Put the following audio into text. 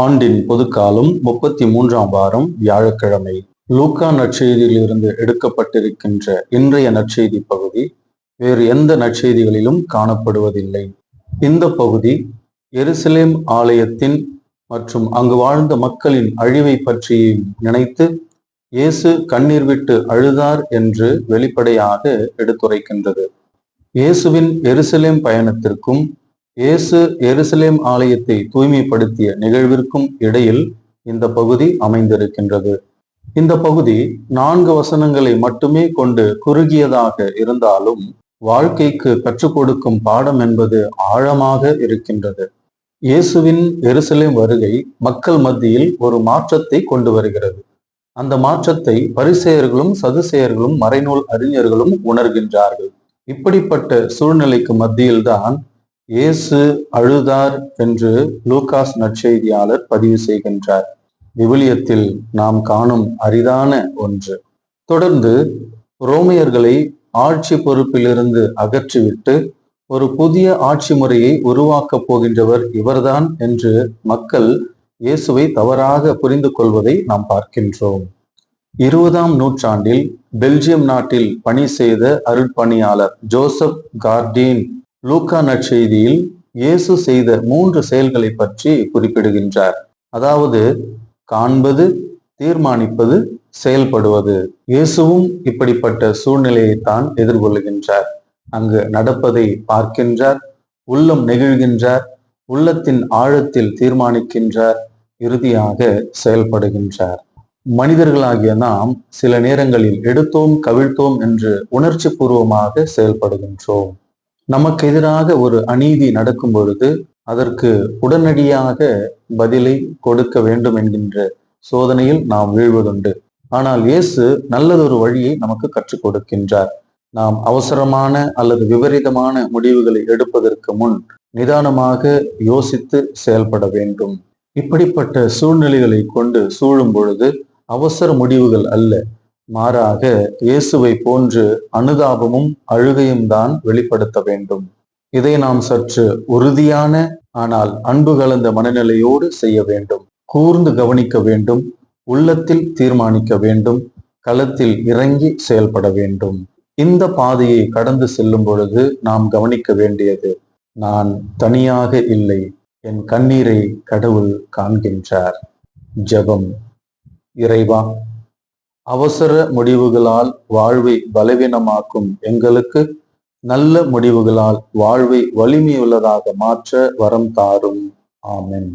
ஆண்டின் பொதுக்காலம் முப்பத்தி மூன்றாம் வாரம் வியாழக்கிழமை. லூக்கா நற்செய்தியிலிருந்து எடுக்கப்பட்டிருக்கின்ற இன்றைய நற்செய்தி பகுதி வேறு எந்த நற்செய்திகளிலும் காணப்படுவதில்லை. இந்த பகுதி எருசலேம் ஆலயத்தின் மற்றும் அங்கு வாழ்ந்த மக்களின் அழிவை பற்றி நினைத்து இயேசு கண்ணீர் விட்டு அழுதார் என்று வெளிப்படையாக எடுத்துரைக்கின்றது. இயேசுவின் எருசலேம் பயணத்திற்கும் இயேசு எருசலேம் ஆலயத்தை தூய்மைப்படுத்திய நிகழ்விற்கும் இடையில் இந்த பகுதி அமைந்திருக்கின்றது. இந்த பகுதி நான்கு வசனங்களை மட்டுமே கொண்டு குறுகியதாக இருந்தாலும் வாழ்க்கைக்கு கற்றுக் கொடுக்கும் பாடம் என்பது ஆழமாக இருக்கின்றது. இயேசுவின் எருசலேம் வருகை மக்கள் மத்தியில் ஒரு மாற்றத்தை கொண்டு வருகிறது. அந்த மாற்றத்தை பரிசெயர்களும் சதுசெயர்களும் மறைநூல் அறிஞர்களும் உணர்கின்றார்கள். இப்படிப்பட்ட சூழ்நிலைக்கு மத்தியில்தான் இயேசு அழுதார் என்று லூகாஸ் நற்செய்தியாளர் பதிவு செய்கின்றார். விவிலியத்தில் நாம் காணும் அரிதான ஒன்று. தொடர்ந்து ரோமியர்களை ஆட்சி பொறுப்பிலிருந்து அகற்றிவிட்டு ஒரு புதிய ஆட்சி முறையை உருவாக்கப் போகின்றவர் இவர்தான் என்று மக்கள் இயேசுவை தவறாக புரிந்து கொள்வதை நாம் பார்க்கின்றோம். இருபதாம் நூற்றாண்டில் பெல்ஜியம் நாட்டில் பணி செய்த அருட்பணியாளர் ஜோசப் கார்டீன் லூக்கா நற்செய்தியில் இயேசு செய்த மூன்று செயல்களை பற்றி குறிப்பிடுகின்றார். அதாவது காண்பது தீர்மானிப்பது செயல்படுவது. இயேசுவும் இப்படிப்பட்ட சூழ்நிலையை தான் எதிர்கொள்கின்றார் அங்கு நடப்பதை பார்க்கின்றார் உள்ளம் நெகிழ்கின்றார் உள்ளத்தின் ஆழத்தில் தீர்மானிக்கின்றார் இறுதியாக செயல்படுகின்றார். மனிதர்களாகிய நாம் சில நேரங்களில் எடுத்தோம் கவிழ்த்தோம் என்று உணர்ச்சி பூர்வமாக செயல்படுகின்றோம். நமக்கு எதிராக ஒரு அநீதி நடக்கும் பொழுது அதற்கு உடனடியாக பதிலை கொடுக்க வேண்டும் என்கின்ற சோதனையில் நாம் வீழ்வதுண்டு. ஆனால் இயேசு நல்லதொரு வழியை நமக்கு கற்றுக் கொடுக்கின்றார். நாம் அவசரமான அல்லது விபரீதமான முடிவுகளை எடுப்பதற்கு முன் நிதானமாக யோசித்து செயல்பட வேண்டும். இப்படிப்பட்ட சூழ்நிலைகளை கொண்டு சூழும் பொழுது அவசர முடிவுகள் அல்ல. மாறாக இயேசுவை போன்று அனுதாபமும் அழுகையும் தான் வெளிப்படுத்த வேண்டும். இதை நாம் சற்று உறுதியான ஆனால் அன்பு கலந்த மனநிலையோடு செய்ய வேண்டும். கூர்ந்து கவனிக்க வேண்டும். உள்ளத்தில் தீர்மானிக்க வேண்டும். களத்தில் இறங்கி செயல்பட வேண்டும். இந்த பாதையை கடந்து செல்லும் பொழுது நாம் கவனிக்க வேண்டியது நான் தனியாக இல்லை என் கண்ணீரை கடவுள் காண்கின்றார். ஜெபம். இறைவா அவசர முடிவுகளால் வாழ்வை பலவீனமாக்கும் எங்களுக்கு நல்ல முடிவுகளால் வாழ்வை வலிமையுள்ளதாக மாற்ற வரம் தாரும். ஆமென்.